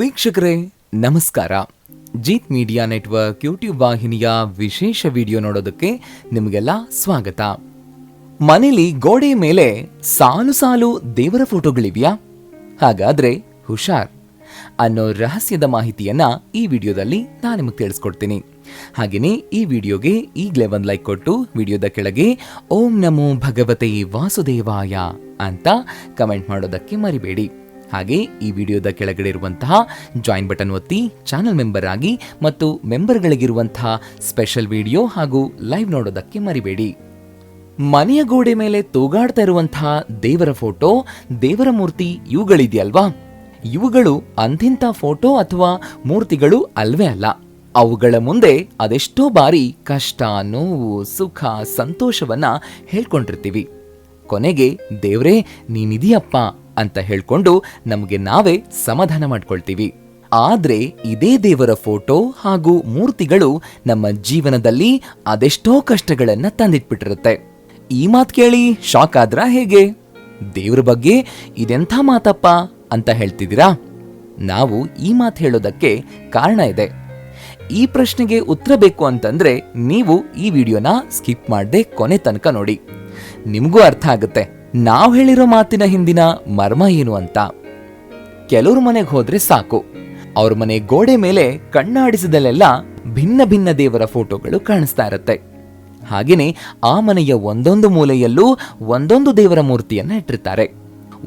ವೀಕ್ಷಕರೇ, ನಮಸ್ಕಾರ. Jeet media network YouTube ವಾಹಿನಿಯ ವಿಶೇಷ ವಿಡಿಯೋ ನೋಡೋದಕ್ಕೆ ನಿಮಗೆಲ್ಲ ಸ್ವಾಗತ. ಮನೇಲಿ ಗೋಡೆ ಮೇಲೆ ಸಾಲು ಸಾಲು ದೇವರ ಫೋಟೋಗಳಿವೆಯಾ? ಹಾಗಾದ್ರೆ ಹುಷಾರ್. ಅನ್ನೋ ರಹಸ್ಯದ ಮಾಹಿತಿಯನ್ನ ಈ ವಿಡಿಯೋದಲ್ಲಿ ನಾನು ನಿಮಗೆ ತಿಳಿಸ್ಕೊಡ್ತೀನಿ. ಹಾಗೆಯೇ ಈ ವಿಡಿಯೋಗೆ ಈಗಲೇ ಒಂದು ಲೈಕ್ ಕೊಟ್ಟು ವಿಡಿಯೋದ ಕೆಳಗೆ ಓಂ ನಮೋ ಭಗವತೆ ವಾಸುದೇವಾಯ ಅಂತ ಕಮೆಂಟ್ ಮಾಡೋದಕ್ಕೆ ಮರಿಬೇಡಿ. ಹಾಗೆ ಈ ವಿಡಿಯೋದ ಕೆಳಗಡೆ ಇರುವಂತಹ ಜಾಯಿನ್ ಬಟನ್ ಒತ್ತಿ ಚಾನೆಲ್ ಮೆಂಬರ್ ಆಗಿ ಮತ್ತು ಮೆಂಬರ್ಗಳಿಗಿರುವಂತಹ ಸ್ಪೆಷಲ್ ವಿಡಿಯೋ ಹಾಗೂ ಲೈವ್ ನೋಡೋದಕ್ಕೆ ಮರಿಬೇಡಿ. ಮನೆಯ ಗೋಡೆ ಮೇಲೆ ತೂಗಾಡ್ತಾ ಇರುವಂತಹ ದೇವರ ಫೋಟೋ ದೇವರ ಮೂರ್ತಿ ಇವುಗಳಿದೆಯಲ್ವಾ? ಇವುಗಳು ಅಂತಿಂತ ಫೋಟೋ ಅಥವಾ ಮೂರ್ತಿಗಳು ಅಲ್ವೇ ಅಲ್ಲ. ಅವುಗಳ ಮುಂದೆ ಅದೆಷ್ಟೋ ಬಾರಿ ಕಷ್ಟ ನೋವು ಸುಖ, ಸಂತೋಷವನ್ನ ಹೇಳ್ಕೊಂಡಿರ್ತೀವಿ. ಕೊನೆಗೆ, ದೇವ್ರೇ, ನೀನಿದೆಯಪ್ಪ ಅಂತ ಹೇಳ್ಕೊಂಡು ನಮಗೆ ನಾವೇ ಸಮಾಧಾನ ಮಾಡ್ಕೊಳ್ತೀವಿ. ಆದ್ರೆ ಇದೇ ದೇವರ ಫೋಟೋ ಹಾಗೂ ಮೂರ್ತಿಗಳು ನಮ್ಮ ಜೀವನದಲ್ಲಿ ಅದೆಷ್ಟೋ ಕಷ್ಟಗಳನ್ನ ತಂದಿಟ್ಬಿಟ್ಟಿರುತ್ತೆ. ಈ ಮಾತು ಕೇಳಿ ಶಾಕ್ ಆದ್ರಾ ಹೇಗೆ? ದೇವ್ರ ಬಗ್ಗೆ ಇದೆಂಥ ಮಾತಪ್ಪ ಅಂತ ಹೇಳ್ತಿದ್ದೀರಾ? ನಾವು ಈ ಮಾತು ಹೇಳೋದಕ್ಕೆ ಕಾರಣ ಇದೆ. ಈ ಪ್ರಶ್ನೆಗೆ ಉತ್ತರ ಬೇಕು ಅಂತಂದ್ರೆ ನೀವು ಈ ವಿಡಿಯೋನ ಸ್ಕಿಪ್ ಮಾಡದೆ ಕೊನೆ ತನಕ ನೋಡಿ. ನಿಮಗೂ ಅರ್ಥ ಆಗುತ್ತೆ. ನಾವು ಹೇಳಿರೋ ಮಾತಿನ ಹಿಂದಿನ ಮರ್ಮ ಏನು ಅಂತ. ಕೆಲವ್ರ ಮನೆಗೆ ಹೋದ್ರೆ ಸಾಕು. ಅವ್ರ ಮನೆ ಗೋಡೆ ಮೇಲೆ ಕಣ್ಣಾಡಿಸಿದಲ್ಲೆಲ್ಲ ಭಿನ್ನ ಭಿನ್ನ ದೇವರ ಫೋಟೋಗಳು ಕಾಣಿಸ್ತಾ ಇರುತ್ತೆ. ಹಾಗೇನೆ ಆ ಮನೆಯ ಒಂದೊಂದು ಮೂಲೆಯಲ್ಲೂ ಒಂದೊಂದು ದೇವರ ಮೂರ್ತಿಯನ್ನ ಇಟ್ಟಿರ್ತಾರೆ.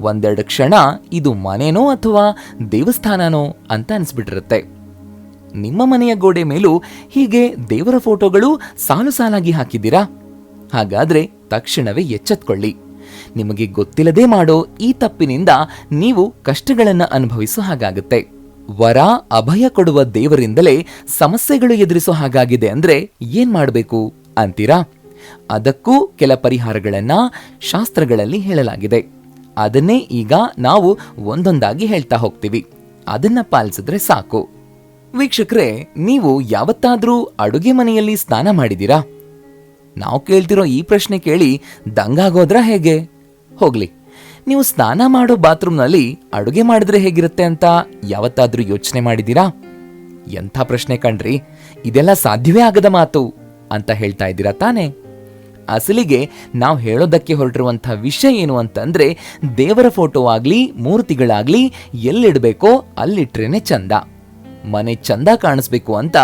ಒಂದೆರಡು ಕ್ಷಣ ಇದು ಮನೆನೋ ಅಥವಾ ದೇವಸ್ಥಾನನೋ ಅಂತ ಅನಿಸ್ಬಿಟ್ಟಿರುತ್ತೆ. ನಿಮ್ಮ ಮನೆಯ ಗೋಡೆ ಮೇಲೂ ಹೀಗೆ ದೇವರ ಫೋಟೋಗಳು ಸಾಲು ಸಾಲಾಗಿ ಹಾಕಿದ್ದೀರಾ? ಹಾಗಾದ್ರೆ ತಕ್ಷಣವೇ ಎಚ್ಚೆತ್ಕೊಳ್ಳಿ. ನಿಮಗೆ ಗೊತ್ತಿಲ್ಲದೆ ಮಾಡೋ ಈ ತಪ್ಪಿನಿಂದ ನೀವು ಕಷ್ಟಗಳನ್ನು ಅನುಭವಿಸೋ ಹಾಗಾಗುತ್ತೆ. ವರ ಅಭಯ ಕೊಡುವ ದೇವರಿಂದಲೇ ಸಮಸ್ಯೆಗಳು ಎದುರಿಸೋ ಹಾಗಾಗಿದೆ ಅಂದ್ರೆ ಏನ್ ಮಾಡಬೇಕು ಅಂತೀರಾ? ಅದಕ್ಕೂ ಕೆಲ ಪರಿಹಾರಗಳನ್ನ ಶಾಸ್ತ್ರಗಳಲ್ಲಿ ಹೇಳಲಾಗಿದೆ. ಅದನ್ನೇ ಈಗ ನಾವು ಒಂದೊಂದಾಗಿ ಹೇಳ್ತಾ ಹೋಗ್ತೀವಿ. ಅದನ್ನ ಪಾಲಿಸಿದ್ರೆ ಸಾಕು. ವೀಕ್ಷಕರೇ, ನೀವು ಯಾವತ್ತಾದ್ರೂ ಅಡುಗೆ ಮನೆಯಲ್ಲಿ ಸ್ನಾನ ಮಾಡಿದೀರಾ ನಾವು ಕೇಳ್ತಿರೋ ಈ ಪ್ರಶ್ನೆ ಕೇಳಿ ದಂಗಾಗೋದ್ರ ಹೇಗೆ? ಹೋಗ್ಲಿ. ನೀವು ಸ್ನಾನ ಮಾಡೋ ಬಾತ್ರೂಮ್ನಲ್ಲಿ ಅಡುಗೆ ಮಾಡಿದ್ರೆ ಹೇಗಿರುತ್ತೆ ಅಂತ ಯಾವತ್ತಾದ್ರೂ ಯೋಚನೆ ಮಾಡಿದೀರಾ ಎಂಥ ಪ್ರಶ್ನೆ ಕಣ್ರಿ. ಇದೆಲ್ಲ ಸಾಧ್ಯವೇ ಆಗದ ಮಾತು ಅಂತ ಹೇಳ್ತಾ ಇದ್ದೀರಾ ತಾನೇ? ಅಸಲಿಗೆ ನಾವು ಹೇಳೋದಕ್ಕೆ ಹೊರಟಿರುವಂಥ ವಿಷಯ ಏನು ಅಂತಂದ್ರೆ, ದೇವರ ಫೋಟೋ ಆಗಲಿ, ಮೂರ್ತಿಗಳಾಗಲಿ ಎಲ್ಲಿಡಬೇಕೋ ಅಲ್ಲಿಟ್ರೇನೆ ಚಂದ. ಮನೆ ಚಂದ ಕಾಣಿಸ್ಬೇಕು ಅಂತ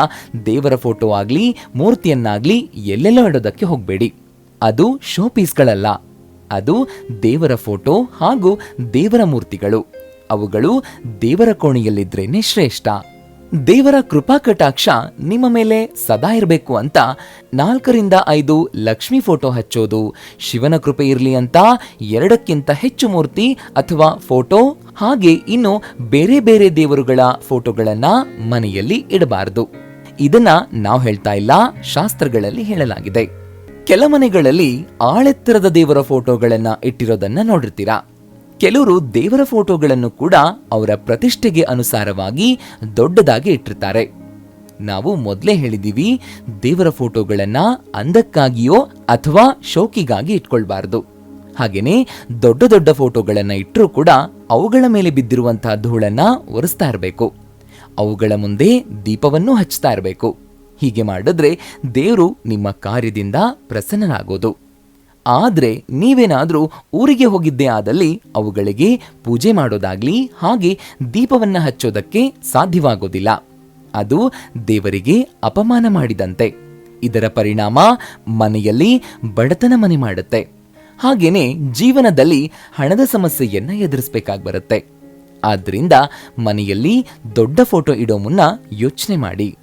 ದೇವರ ಫೋಟೋ ಆಗಲಿ, ಮೂರ್ತಿಯನ್ನಾಗಲಿ ಎಲ್ಲೆಲ್ಲೋ ಇಡೋದಕ್ಕೆ ಹೋಗಬೇಡಿ. ಅದು ಶೋ ಪೀಸ್ಗಳಲ್ಲ ಅದು ದೇವರ ಫೋಟೋ ಹಾಗೂ ದೇವರ ಮೂರ್ತಿಗಳು. ಅವುಗಳು ದೇವರ ಕೋಣೆಯಲ್ಲಿದ್ರೇನೆ ಶ್ರೇಷ್ಠ. ದೇವರ ಕೃಪಾ ಕಟಾಕ್ಷ ನಿಮ್ಮ ಮೇಲೆ ಸದಾ ಇರಬೇಕು ಅಂತ ನಾಲ್ಕರಿಂದ ಐದು ಲಕ್ಷ್ಮಿ ಫೋಟೋ ಹಚ್ಚೋದು. ಶಿವನ ಕೃಪೆ ಇರಲಿ ಅಂತ ಎರಡಕ್ಕಿಂತ ಹೆಚ್ಚು ಮೂರ್ತಿ ಅಥವಾ ಫೋಟೋ ಹಾಗೆ ಇನ್ನು ಬೇರೆ ಬೇರೆ ದೇವರುಗಳ ಫೋಟೋಗಳನ್ನ ಮನೆಯಲ್ಲಿ ಇಡಬಾರದು. ಇದನ್ನ ನಾವು ಹೇಳ್ತಾ ಇಲ್ಲ, ಶಾಸ್ತ್ರಗಳಲ್ಲಿ ಹೇಳಲಾಗಿದೆ. ಕೆಲ ಮನೆಗಳಲ್ಲಿ ಆಳೆತ್ತರದ ದೇವರ ಫೋಟೋಗಳನ್ನ ಇಟ್ಟಿರೋದನ್ನ ನೋಡಿರ್ತೀರಾ? ಕೆಲವರು ದೇವರ ಫೋಟೋಗಳನ್ನು ಕೂಡ ಅವರ ಪ್ರತಿಷ್ಠೆಗೆ ಅನುಸಾರವಾಗಿ ದೊಡ್ಡದಾಗಿ ಇಟ್ಟಿರ್ತಾರೆ. ನಾವು ಮೊದಲೇ ಹೇಳಿದೀವಿ, ದೇವರ ಫೋಟೋಗಳನ್ನ ಅಂದಕ್ಕಾಗಿಯೋ ಅಥವಾ ಶೋಕಿಗಾಗಿ ಇಟ್ಕೊಳ್ಬಾರ್ದು. ಹಾಗೆಯೇ ದೊಡ್ಡ ದೊಡ್ಡ ಫೋಟೋಗಳನ್ನು ಇಟ್ಟರೂ ಕೂಡ ಅವುಗಳ ಮೇಲೆ ಬಿದ್ದಿರುವಂತಹ ಧೂಳನ್ನ ಒರೆಸ್ತಾ ಇರಬೇಕು. ಅವುಗಳ ಮುಂದೆ ದೀಪವನ್ನು ಹಚ್ತಾ ಇರಬೇಕು. ಹೀಗೆ ಮಾಡಿದ್ರೆ ದೇವರು ನಿಮ್ಮ ಕಾರ್ಯದಿಂದ ಪ್ರಸನ್ನನಾಗೋದು. ಆದರೆ ನೀವೇನಾದರೂ ಊರಿಗೆ ಹೋಗಿದ್ದೇ ಆದಲ್ಲಿ ಅವುಗಳಿಗೆ ಪೂಜೆ ಮಾಡೋದಾಗ್ಲಿ ಹಾಗೆ ದೀಪವನ್ನ ಹಚ್ಚೋದಕ್ಕೆ ಸಾಧ್ಯವಾಗೋದಿಲ್ಲ. ಅದು ದೇವರಿಗೆ ಅಪಮಾನ ಮಾಡಿದಂತೆ. ಇದರ ಪರಿಣಾಮ ಮನೆಯಲ್ಲಿ ಬಡತನ ಮನೆ ಮಾಡುತ್ತೆ. ಹಾಗೇನೆ ಜೀವನದಲ್ಲಿ ಹಣದ ಸಮಸ್ಯೆಯನ್ನ ಎದುರಿಸಬೇಕಾಗಿ ಬರುತ್ತೆ. ಆದ್ದರಿಂದ ಮನೆಯಲ್ಲಿ ದೊಡ್ಡ ಫೋಟೋ ಇಡೋ ಮುನ್ನ ಯೋಚನೆ ಮಾಡಿ.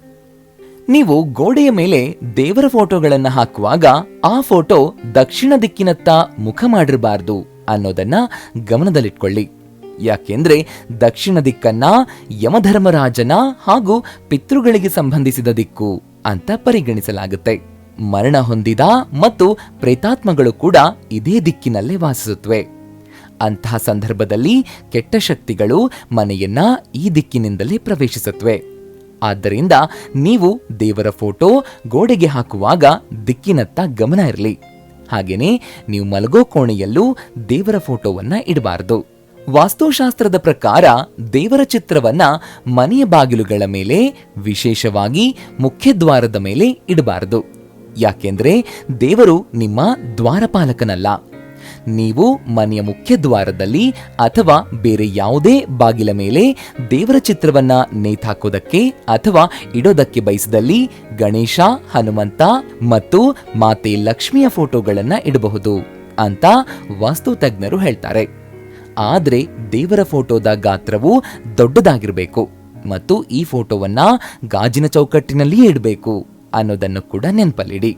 ನೀವು ಗೋಡೆಯ ಮೇಲೆ ದೇವರ ಫೋಟೋಗಳನ್ನು ಹಾಕುವಾಗ ಆ ಫೋಟೋ ದಕ್ಷಿಣ ದಿಕ್ಕಿನತ್ತ ಮುಖ ಮಾಡಿರಬಾರದು ಅನ್ನೋದನ್ನ ಗಮನದಲ್ಲಿಟ್ಕೊಳ್ಳಿ. ಯಾಕೆಂದ್ರೆ ದಕ್ಷಿಣ ದಿಕ್ಕನ್ನ ಯಮಧರ್ಮರಾಜನ ಹಾಗೂ ಪಿತೃಗಳಿಗೆ ಸಂಬಂಧಿಸಿದ ದಿಕ್ಕು ಅಂತ ಪರಿಗಣಿಸಲಾಗುತ್ತೆ. ಮರಣ ಹೊಂದಿದ ಮತ್ತು ಪ್ರೇತಾತ್ಮಗಳು ಕೂಡ ಇದೇ ದಿಕ್ಕಿನಲ್ಲೇ ವಾಸಿಸುತ್ತವೆ ಅಂತಹ ಸಂದರ್ಭದಲ್ಲಿ ಕೆಟ್ಟ ಶಕ್ತಿಗಳು ಮನೆಯನ್ನ ಈ ದಿಕ್ಕಿನಿಂದಲೇ ಪ್ರವೇಶಿಸುತ್ತವೆ ಆದ್ದರಿಂದ ನೀವು ದೇವರ ಫೋಟೋ ಗೋಡೆಗೆ ಹಾಕುವಾಗ ದಿಕ್ಕಿನತ್ತ ಗಮನ ಇರಲಿ. ಹಾಗೆಯೇ ನೀವು ಮಲಗೋ ಕೋಣೆಯಲ್ಲೂ ದೇವರ ಫೋಟೋವನ್ನ ಇಡಬಾರದು. ವಾಸ್ತುಶಾಸ್ತ್ರದ ಪ್ರಕಾರ ದೇವರ ಚಿತ್ರವನ್ನ ಮನೆಯ ಬಾಗಿಲುಗಳ ಮೇಲೆ, ವಿಶೇಷವಾಗಿ ಮುಖ್ಯದ್ವಾರದ ಮೇಲೆ ಇಡಬಾರದು. ಯಾಕೆಂದ್ರೆ ದೇವರು ನಿಮ್ಮ ದ್ವಾರಪಾಲಕನಲ್ಲ. ನೀವು ಮನೆಯ ಮುಖ್ಯ ದ್ವಾರದಲ್ಲಿ ಅಥವಾ ಬೇರೆ ಯಾವುದೇ ಬಾಗಿಲ ಮೇಲೆ ದೇವರ ಚಿತ್ರವನ್ನ ನೇತಾಕೋದಕ್ಕೆ ಅಥವಾ ಇಡೋದಕ್ಕೆ ಬಯಸಿದಲ್ಲಿ ಗಣೇಶ, ಹನುಮಂತ ಮತ್ತು ಮಾತೆ ಲಕ್ಷ್ಮಿಯ ಫೋಟೋಗಳನ್ನ ಇಡಬಹುದು ಅಂತ ವಾಸ್ತು ತಜ್ಞರು ಹೇಳ್ತಾರೆ. ಆದ್ರೆ ದೇವರ ಫೋಟೋದ ಗಾತ್ರವು ದೊಡ್ಡದಾಗಿರಬೇಕು ಮತ್ತು ಈ ಫೋಟೋವನ್ನ ಗಾಜಿನ ಚೌಕಟ್ಟಿನಲ್ಲಿಯೇ ಇಡಬೇಕು ಅನ್ನೋದನ್ನು ಕೂಡ ನೆನಪಲ್ಲಿಡಿ.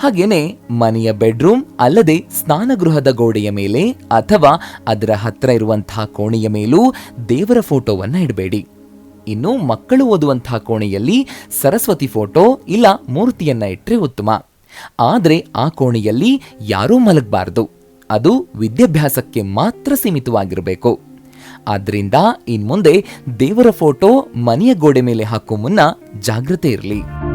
ಹಾಗೇನೆ ಮನೆಯ ಬೆಡ್ರೂಮ್ ಅಲ್ಲದೆ ಸ್ನಾನಗೃಹದ ಗೋಡೆಯ ಮೇಲೆ ಅಥವಾ ಅದರ ಹತ್ರ ಇರುವಂತಹ ಕೋಣೆಯ ಮೇಲೂ ದೇವರ ಫೋಟೋವನ್ನು ಇಡಬೇಡಿ. ಇನ್ನು ಮಕ್ಕಳು ಓದುವಂತಹ ಕೋಣೆಯಲ್ಲಿ ಸರಸ್ವತಿ ಫೋಟೋ ಇಲ್ಲ ಮೂರ್ತಿಯನ್ನ ಇಟ್ಟರೆ ಉತ್ತಮ. ಆದರೆ ಆ ಕೋಣೆಯಲ್ಲಿ ಯಾರೂ ಮಲಗಬಾರದು. ಅದು ವಿದ್ಯಾಭ್ಯಾಸಕ್ಕೆ ಮಾತ್ರ ಸೀಮಿತವಾಗಿರಬೇಕು. ಆದ್ರಿಂದ ಇನ್ಮುಂದೆ ದೇವರ ಫೋಟೋ ಮನೆಯ ಗೋಡೆ ಮೇಲೆ ಹಾಕೋ ಮುನ್ನ ಜಾಗ್ರತೆ ಇರಲಿ.